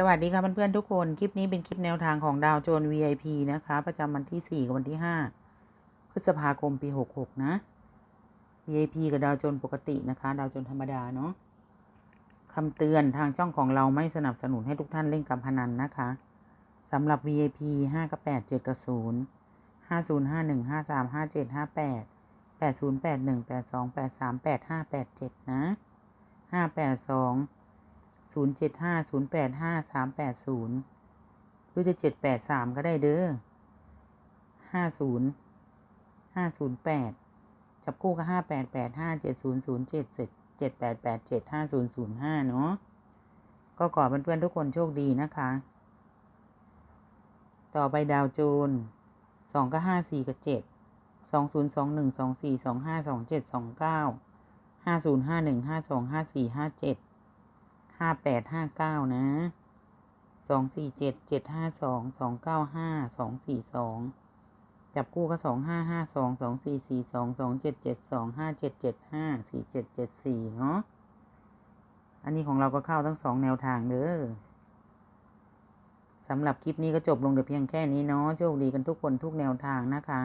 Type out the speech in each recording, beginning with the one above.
สวัสดีค่ะเพื่อนๆทุกคน คลิปนี้เป็นคลิปแนวทางของดาวโจน VIP นะคะ ประจำวันที่ 4 กับวันที่ 5 พฤษภาคมปี 66 นะ VIP กับดาวโจนปกตินะคะ ดาวโจนธรรมดาเนาะคำเตือนทางช่องของเราไม่สนับสนุนให้ทุกท่านเล่นการพนันนะคะสำหรับ VIP 5 กับ 8 7 กับ 0 50 51 53 57 58 80 81 82 83 85 87 นะ 582 ศูนย์เจ็ดห้าศูนย์แปดห้าสามแปดศูนย์หรือจะเจ็ดแปดสามก็ได้เด้อห้าศูนย์ห้าศูนย์แปดจับคู่ก็ห้าแปดแปดห้าเจ็ดศูนย์ศูนย์เจ็ดเจ็ดเจ็ดแปดแปดเจ็ดห้าศูนย์ศูนย์ห้าเนาะก็ขอเพื่อนๆทุกคนโชคดีนะคะ ต่อไปดาวโจนสองก็ห้าสี่กับเจ็ดสองศูนย์สองหนึ่งสองสี่สองห้าสองเจ็ดสองเก้าห้าศูนย์ห้าหนึ่งห้าสองห้าสี่ห้าเจ็ด ห้าแปดห้าเก้านะสองสี่เจ็ดเจ็ดห้าสองสองเก้าห้าสองสี่สองจับคู่ก็สองห้าห้าสองสองสี่สี่สองสองเจ็ดเจ็ดสองห้าเจ็ดเจ็ดห้าสี่เจ็ดเจ็ดสี่เนาะอันนี้ของเราก็เข้าทั้งสองแนวทางเด้อสำหรับคลิปนี้ก็จบลงแต่เพียงแค่นี้เนาะโชคดีกันทุกคนทุกแนวทางนะคะ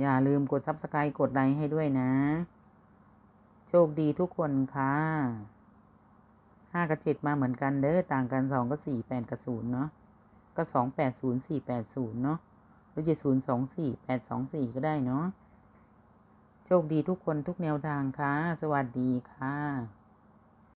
อย่าลืมกดซับสไครต์กดไลค์ให้ด้วยนะ โชคดีทุกคนค่ะ ห้ากับเจ็ดมาเหมือนกันเด้อต่างกันสองก็สี่แปดกับศูนย์เนาะก็สองแปดศูนย์สี่แปดศูนย์เนาะหรือจะศูนย์สองสี่แปดสองสี่ก็ได้เนาะโชคดีทุกคนทุกแนวทางค่ะ สวัสดีค่ะ